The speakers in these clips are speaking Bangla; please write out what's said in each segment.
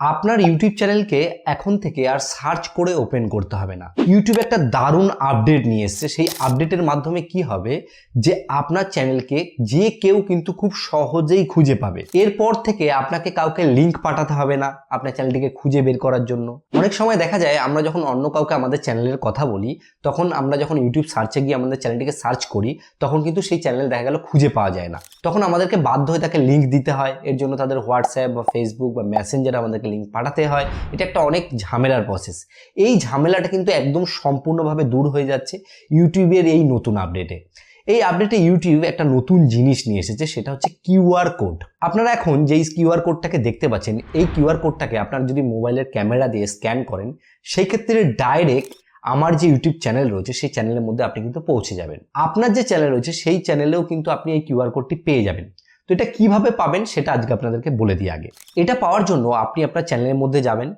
আপনার ইউটিউব চ্যানেলকে এখন থেকে আর সার্চ করে ওপেন করতে হবে না। ইউটিউব একটা দারুণ আপডেট নিয়ে এসছে। সেই আপডেটের মাধ্যমে কি হবে? যে আপনার চ্যানেলকে যে কেউ কিন্তু খুব সহজেই খুঁজে পাবে। এরপর থেকে আপনাকে কাউকে লিঙ্ক পাঠাতে হবে না। আপনার চ্যানেলটিকে খুঁজে বের করার জন্য। অনেক সময় দেখা যায় আমরা যখন অন্য কাউকে আমাদের চ্যানেলের কথা বলি, তখন আমরা যখন ইউটিউব সার্চে গিয়ে আমাদের চ্যানেলটিকে সার্চ করি, তখন কিন্তু সেই চ্যানেল দেখা গেল খুঁজে পাওয়া যায় না। তখন আমাদেরকে বাধ্য হয়ে তাকে লিঙ্ক দিতে হয়। এর জন্য তাদের হোয়াটসঅ্যাপ বা ফেসবুক বা মেসেঞ্জারে আমাদেরকে লিঙ্ক পাঠাতে হয়। এটা একটা অনেক ঝামেলার প্রসেস এই ঝামেলাটা কিন্তু একদম সম্পূর্ণভাবে দূর হয়ে যাচ্ছে ইউটিউবের এই নতুন আপডেটে এই আপডেটে ইউটিউব একটা নতুন জিনিস নিয়ে এসেছে, সেটা হচ্ছে কিউআর কোড আপনারা এখন যেই কিউআর কোডটাকে দেখতে পাচ্ছেন, এই কিউআর কোডটাকে আপনারা যদি মোবাইলের ক্যামেরা দিয়ে স্ক্যান করেন, সেই ক্ষেত্রে ডাইরেক্ট আমার যে ইউটিউব চ্যানেল রয়েছে, সেই চ্যানেলের মধ্যে আপনি কিন্তু পৌঁছে যাবেন। আপনার যে চ্যানেল রয়েছে, সেই চ্যানেলেও কিন্তু আপনি এই কিউআর কোডটি পেয়ে যাবেন। তো এটা কীভাবে পাবেন, সেটা আজকে আপনাদেরকে বলে দিই আগে। এটা পাওয়ার জন্য আপনি আপনার চ্যানেলের মধ্যে যাবেন।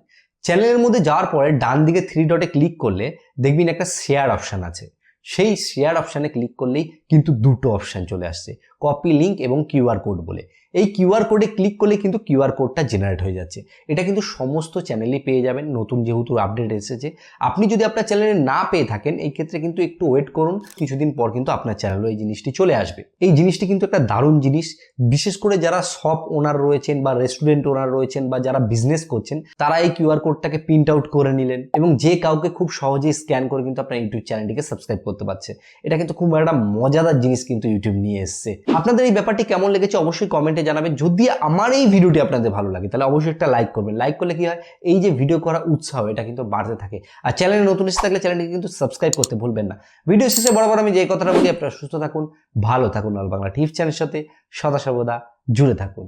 চ্যানেলের মধ্যে যাওয়ার পরে ডান দিকে থ্রি ডটে ক্লিক করলে দেখবেন একটা শেয়ার অপশান আছে। সেই শেয়ার অপশানে ক্লিক করলেই কিন্তু দুটো অপশান চলে আসছে। কপি লিঙ্ক এবং কিউআর কোড বলে। এই কিউআর কোডে ক্লিক করলে কিন্তু কিউআর কোডটা জেনারেট হয়ে যাচ্ছে। এটা কিন্তু সমস্ত চ্যানেলেই পেয়ে যাবেন। নতুন যেহেতু আপডেট এসেছে। আপনি যদি আপনার চ্যানেলে না পেয়ে থাকেন, এই ক্ষেত্রে কিন্তু একটু ওয়েট করুন। কিছুদিন পর কিন্তু আপনার চ্যানেলও এই জিনিসটি চলে আসবে। এই জিনিসটি কিন্তু একটা দারুণ জিনিস। বিশেষ করে যারা শপ ওনার রয়েছেন বা রেস্টুরেন্ট ওনার রয়েছেন বা যারা বিজনেস করছেন, তারা এই কিউআর কোডটাকে প্রিন্ট আউট করে নিলেন এবং যে কাউকে খুব সহজেই স্ক্যান করে কিন্তু আপনার ইউটিউব চ্যানেলটিকে সাবস্ক্রাইব করতে পারছে। এটা কিন্তু খুব একটা মজাদার জিনিস কিন্তু ইউটিউব নিয়ে এসছে। আপনাদের এই ব্যাপারটি কেমন লেগেছে অবশ্যই কমেন্টে জানাবেন। যদি আমার এই ভিডিওটি আপনাদের ভালো লাগে, তাহলে অবশ্যই একটা লাইক করবেন। লাইক করলে কি হয়? এই যে ভিডিও করা উৎসাহ, এটা কিন্তু বাড়তে থাকে। আর চ্যানেলে নতুন এসে থাকলে চ্যানেলটিকে কিন্তু সাবস্ক্রাইব করতে ভুলবেন না। ভিডিও শেষে বরাবর আমি যে কথাটা বলি, আপনারা সুস্থ থাকুন, ভালো থাকুন লাল বাংলা টিভি চ্যানেলের সাথে সদা সর্বদা জুড়ে থাকুন।